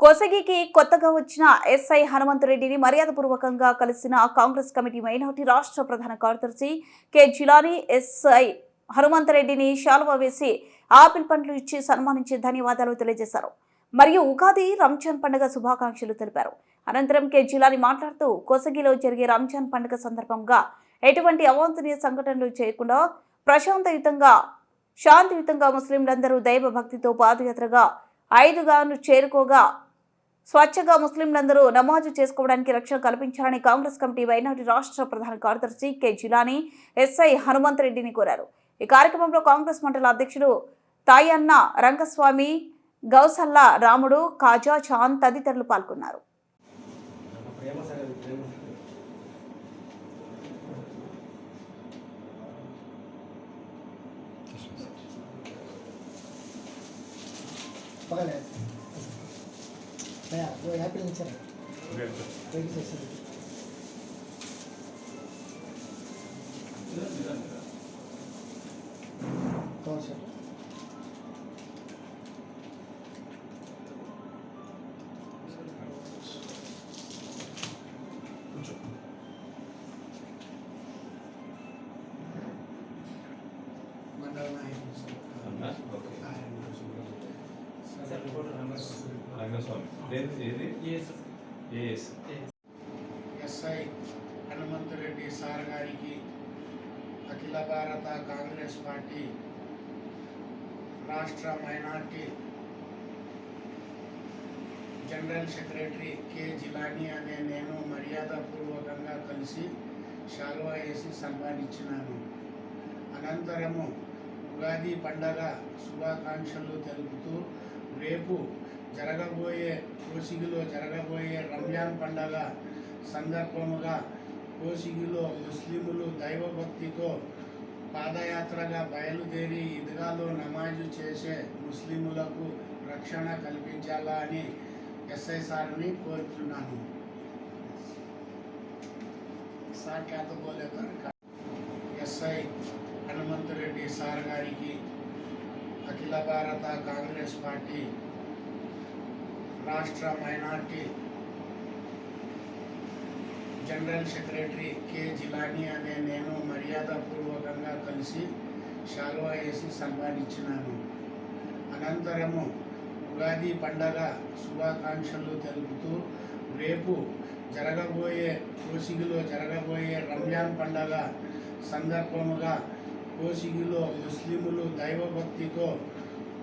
కోసగికి కొత్తగా వచ్చిన ఎస్ఐ హనుమంతరెడ్డిని మర్యాదపూర్వకంగా కలిసిన కాంగ్రెస్ కమిటీ మైనార్టీ రాష్ట్ర ప్రధాన కార్యదర్శి కె. జిలానీ ఎస్ఐ హనుమంతరెడ్డిని శాలువా వేసి ఆపిల్ పండ్లు ఇచ్చి సన్మానించి ధన్యవాదాలు తెలియజేశారు. మరియు ఉగాది రంజాన్ పండుగ శుభాకాంక్షలు తెలిపారు. అనంతరం కె. జిలాని మాట్లాడుతూ కోసగిలో జరిగే రంజాన్ పండుగ సందర్భంగా ఎటువంటి అవాంఛనీయ సంఘటనలు చేయకుండా ప్రశాంతయుతంగా శాంతియుతంగా ముస్లింలందరూ దైవ భక్తితో పాదయాత్రగా ఐదుగాను చేరుకోగా స్వచ్ఛగా ముస్లింలందరూ నమాజు చేసుకోవడానికి రక్షణ కల్పించాలని కాంగ్రెస్ కమిటీ వైనాటి రాష్ట్ర ప్రధాన కార్యదర్శి కె జిలాని ఎస్ఐ హనుమంత్ రెడ్డిని కోరారు. ఈ కార్యక్రమంలో కాంగ్రెస్ మండల అధ్యక్షుడు తాయన్న రంగస్వామి గౌసల్లా రాముడు కాజా చాంద్ తదితరులు పాల్గొన్నారు. పగలేదు యాపిల్ ఇచ్చారు వెయిట్ చేసాను కావాలి సార్ మండల నాయకుడు సార్ ఓకే రంగస్వామి లేదు ఏది? ఏఎస్ ఎస్ఐ హనుమంతరెడ్డి సార్ గారికి అఖిల భారత కాంగ్రెస్ పార్టీ రాష్ట్ర minority general secretary K Jilani అనే నేను మర్యాదపూర్వకంగా కలిసి శాల్వా వేసి సన్మానించినాను. అనంతరము ఉగాది పండగ శుభాకాంక్షలు తెలుపుతూ రేపు జరగబోయే కోసిగిలో జరగబోయే రంజాన్ పండగ సందర్భముగా కోసిగిలో ముస్లిములు దైవభక్తితో పాదయాత్రగా బయలుదేరి ఈద్గాలో నమాజు చేసే ముస్లిములకు రక్షణ కల్పించాలా అని ఎస్ఐ సార్ని కోరుతున్నాను sir Kyatha SI Hanumanthareddy sir గారికి అఖిల భారత కాంగ్రెస్ పార్టీ రాష్ట్ర minority general secretary K Jilani అనే నేను మర్యాదపూర్వకంగా కలిసి శాల్వా వేసి సన్మానించినాను. అనంతరము ఉగాది పండగ శుభాకాంక్షలు తెలుపుతూ రేపు జరగబోయే కోసిగిలో జరగబోయే రంజాన్ పండగ సందర్భముగా కోసిగిలో ముస్లిములు దైవభక్తితో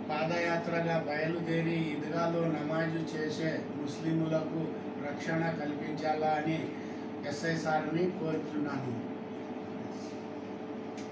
పాదయాత్రగా బయలుదేరి ఈద్గాలో నమాజు చేసే ముస్లిములకు రక్షణ కల్పించాలా అని ఎస్ఐ సార్ని కోరుతున్నాను.